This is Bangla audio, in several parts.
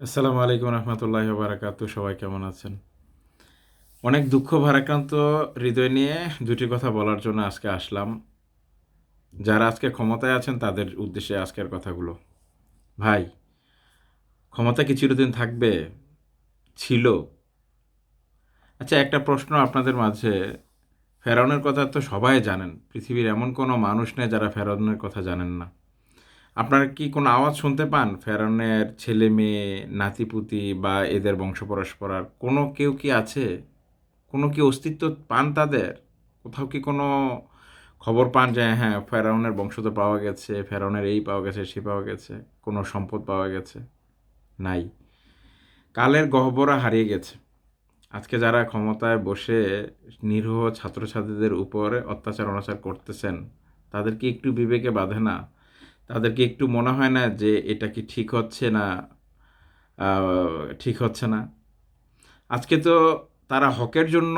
আসসালামু আলাইকুম রহমতুল্লাহ বারাকাতু সবাই কেমন আছেন? অনেক দুঃখ ভারাক্রান্ত হৃদয় নিয়ে দুটি কথা বলার জন্য আজকে আসলাম। যারা আজকে ক্ষমতায় আছেন, তাদের উদ্দেশ্যে আজকের কথাগুলো। ভাই, ক্ষমতা কি চিরদিন থাকবে? ছিল। আচ্ছা একটা প্রশ্ন আপনাদের মাঝে। ফেরাউনের কথা তো সবাই জানেন। পৃথিবীর এমন কোনো মানুষ নেই যারা ফেরাউনের কথা জানেন না। আপনারা কি কোনো আওয়াজ শুনতে পান? ফেরনের ছেলে মেয়ে, নাতিপুতি বা এদের বংশ পরস্পরার কোনো কেউ কি আছে? কোনো কি অস্তিত্ব পান তাদের? কোথাও কি কোনো খবর পান যে হ্যাঁ ফেরাউনের বংশধর পাওয়া গেছে, ফেরাউনের এই পাওয়া গেছে, সে পাওয়া গেছে, কোনো সম্পদ পাওয়া গেছে? নাই। কালের গহ্বরা হারিয়ে গেছে। আজকে যারা ক্ষমতায় বসে নিরীহ ছাত্রছাত্রীদের উপরে অত্যাচার অনাচার করতেছেন, তাদের কি একটু বিবেকে বাঁধে না? তাদেরকে একটু মনে হয় না যে এটা কি ঠিক হচ্ছে না ঠিক হচ্ছে না। আজকে তো তারা হকের জন্য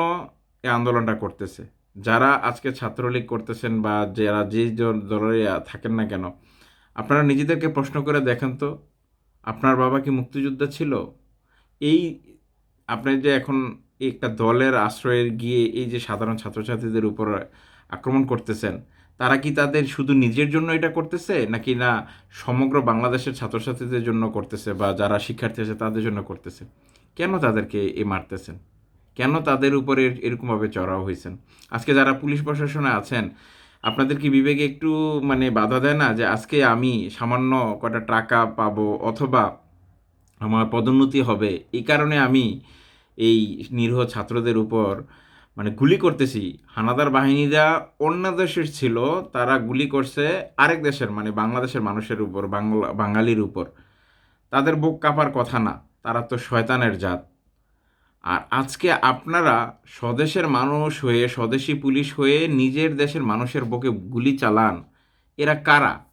এই আন্দোলনটা করতেছে। যারা আজকে ছাত্রলীগ করতেছেন বা যারা যে জ- দলে থাকেন না কেন, আপনারা নিজেদেরকে প্রশ্ন করে দেখেন তো, আপনার বাবা কি মুক্তিযোদ্ধা ছিল? এই, আপনি যে এখন একটা দলের আশ্রয়ে গিয়ে এই যে সাধারণ ছাত্রছাত্রীদের উপর আক্রমণ করতেছেন, তারা কি তাদের শুধু নিজের জন্য এটা করতেছে, নাকি না সমগ্র বাংলাদেশের ছাত্রছাত্রীদের জন্য করতেছে বা যারা শিক্ষার্থী আছে তাদের জন্য করতেছে? কেন তাদেরকে এ মারতেছেন? কেন তাদের উপরে এরকমভাবে চড়াও হয়েছেন? আজকে যারা পুলিশ প্রশাসনে আছেন, আপনাদের কি বিবেকে একটু মানে বাধা দেয় না যে আজকে আমি সামান্য কটা টাকা পাবো অথবা আমার পদোন্নতি হবে? এই কারণে আমি এই নিরীহ ছাত্রদের উপর মানে গুলি করতেছি। হানাদার বাহিনীরা অন্য দেশের ছিল, তারা গুলি করছে আরেক দেশের মানে বাংলাদেশের মানুষের উপর, বাংলা, বাঙালির উপর। তাদের বুক কাঁপার কথা না, তারা তো শয়তানের জাত। আর আজকে আপনারা স্বদেশের মানুষ হয়ে, স্বদেশী পুলিশ হয়ে নিজের দেশের মানুষের বুকে গুলি চালান, এরা কারা?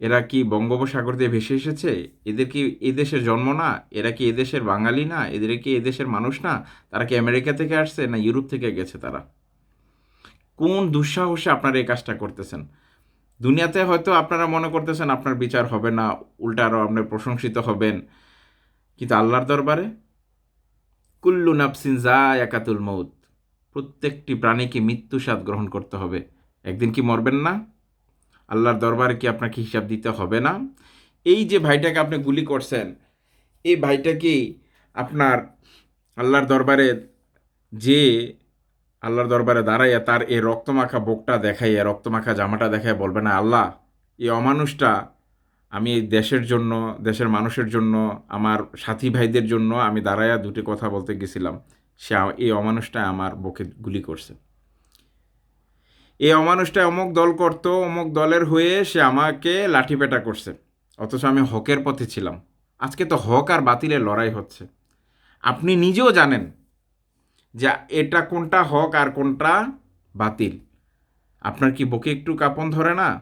এরা কি বঙ্গোপসাগর দিয়ে ভেসে এসেছে? এদের কি এদেশের জন্ম না? এরা কি এদেশের বাঙালি না? এদের কি এদেশের মানুষ না? তারা কি আমেরিকা থেকে আসছে না ইউরোপ থেকে গেছে তারা? কোন দুঃসাহসে আপনারা এই কাজটা করতেছেন? দুনিয়াতে হয়তো আপনারা মনে করতেছেন আপনার বিচার হবে না, উল্টা আরও আপনি প্রশংসিত হবেন। কিন্তু আল্লাহর দরবারে? কুল্লু নাফসিন যা একাতুল মৌত প্রত্যেকটি প্রাণীকে মৃত্যু স্বাদ গ্রহণ করতে হবে। একদিন কি মরবেন না? আল্লাহর দরবারে কি আপনাকে হিসাব দিতে হবে না? এই যে ভাইটাকে আপনি গুলি করছেন, এই ভাইটা কি আপনার আল্লাহর দরবারে যে আল্লাহর দরবারে দাঁড়াইয়া তার এই রক্তমাখা বুকটা দেখাইয়া, রক্তমাখা জামাটা দেখাইয়া বলবে, না, আল্লাহ, এই অমানুষটা আমি দেশের জন্য, দেশের মানুষের জন্য, আমার সাথী ভাইদের জন্য আমি দাঁড়াইয়া দুটি কথা বলতে গেছিলাম। সে এই অমানুষটা আমার বুকে গুলি করছে। এই অমানুষটা অমুক দল করত, অমুক দলের হয়ে সে আমাকে লাঠিপেটা করছে। অথচ আমি হকের পথে ছিলাম। আজকে তো হক আর বাতিলের লড়াই হচ্ছে। আপনি নিজেও জানেন যে এটা কোনটা হক আর কোনটা বাতিল। আপনার কি বুকে একটু কাঁপন ধরে না?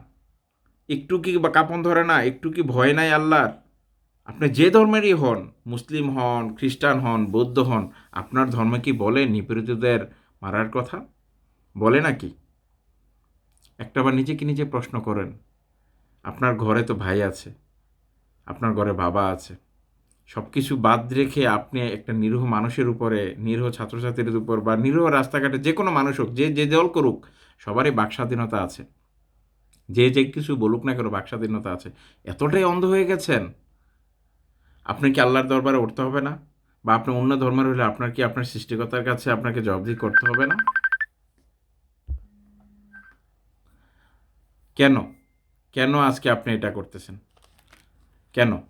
একটু কি কাঁপন ধরে না? একটু কি ভয় নাই আল্লাহর? আপনি যে ধর্মেরই হন, মুসলিম হন, খ্রিস্টান হন, বৌদ্ধ হন, আপনার ধর্ম কি বলে নিপীড়িতদের মারার কথা? বলে নাকি? একটাবার নিজেকে নিজে প্রশ্ন করেন, আপনার ঘরে তো ভাই আছে, আপনার ঘরে বাবা আছে সব কিছু বাদ রেখে আপনি একটা নিরীহ মানুষের উপরে, নিরীহ ছাত্রছাত্রীর উপর বা নিরীহ রাস্তাঘাটে যে কোনো মানুষ হোক, যে যে দল করুক, সবারই বাক স্বাধীনতা আছে। যে যে কিছু বলুক না কেন বাক স্বাধীনতা আছে। এতটাই অন্ধ হয়ে গেছেন। আপনি কি আল্লাহর দরবারে উঠতে হবে না? বা আপনি অন্য ধর্মের হলে আপনার কি আপনার সৃষ্টিকর্তার কাছে আপনাকে জবাবদিহি করতে হবে না? কেন? কেন আজকে আপনি এটা করতেছেন? কেন?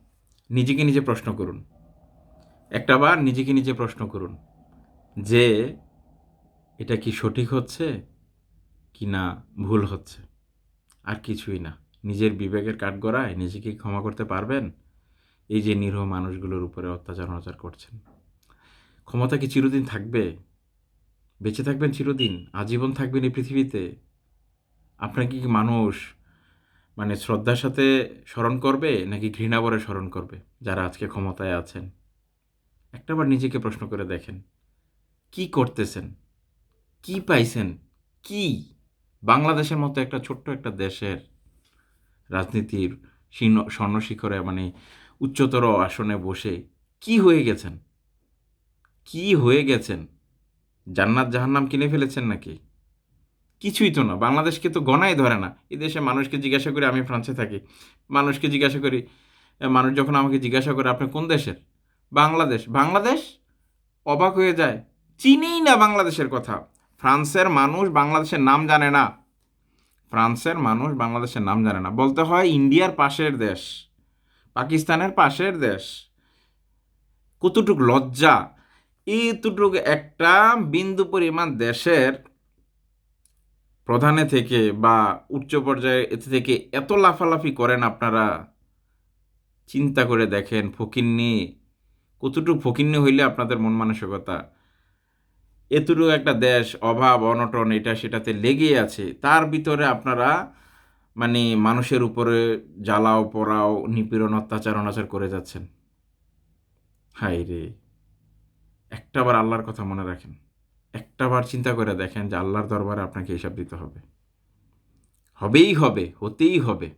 নিজেকে নিজে প্রশ্ন করুন। একটা বার নিজেকে নিজে প্রশ্ন করুন যে, এটা কি সঠিক হচ্ছে কি না ভুল হচ্ছে? আর কিছুই না। নিজের বিবেকের কাঠগড়ায় নিজেকে ক্ষমা করতে পারবেন? এই যে নিরীহ মানুষগুলোর উপরে অত্যাচার অনাচার করছেন। ক্ষমতা কি চিরদিন থাকবে? বেঁচে থাকবেন চিরদিন? আজীবন থাকবেন এই পৃথিবীতে? আপনাকে কি মানুষ মানে শ্রদ্ধার সাথে স্মরণ করবে, নাকি ঘৃণাবরে স্মরণ করবে, যারা আজকে ক্ষমতায় আছেন? একটাবার নিজেকে প্রশ্ন করে দেখেন। কি করতেছেন? কি পাইছেন? কি? বাংলাদেশের মতো একটা ছোট্ট একটা দেশের রাজনীতির শীর্ণ স্বর্ণ শিখরে মানে উচ্চতর আসনে বসে কি হয়ে গেছেন? কি হয়ে গেছেন? জান্নাত জাহান্নাম কিনে ফেলেছেন নাকি? কিছুই তো না। বাংলাদেশকে তো গণাই ধরে না। এই দেশে মানুষকে জিজ্ঞাসা করি, আমি ফ্রান্সে থাকি। মানুষকে জিজ্ঞাসা করি মানুষ যখন আমাকে জিজ্ঞাসা করে, আপনি কোন দেশের? বাংলাদেশ। বাংলাদেশ? অবাক হয়ে যায়। চিনেই না বাংলাদেশের কথা। ফ্রান্সের মানুষ বাংলাদেশের নাম জানে না। ফ্রান্সের মানুষ বাংলাদেশের নাম জানে না। বলতে হয় ইন্ডিয়ার পাশের দেশ, পাকিস্তানের পাশের দেশ। কতটুক লজ্জা। এতটুক একটা বিন্দু পরিমাণ দেশের প্রধানে থেকে বা উচ্চ পর্যায়ে এতে থেকে এত লাফালাফি করেন আপনারা, চিন্তা করে দেখেন ফকিন্নি, কতটুকু ফকিন্নি হইলে আপনাদের মন মানসিকতা। এতটুকু একটা দেশ, অভাব, অনটন, এটা সেটাতে লেগেই আছে। তার ভিতরে আপনারা মানে মানুষের উপরে জ্বালাও পড়াও নিপীড়ন, অত্যাচার, অনাচার করে যাচ্ছেন। হাই রে একটাবার আল্লাহর কথা মনে রাখেন। একটাবার চিন্তা করে দেখেন যে আল্লাহর দরবারে আপনাকে হিসাব দিতে হবে। হবেই হবে, হতেই হবে।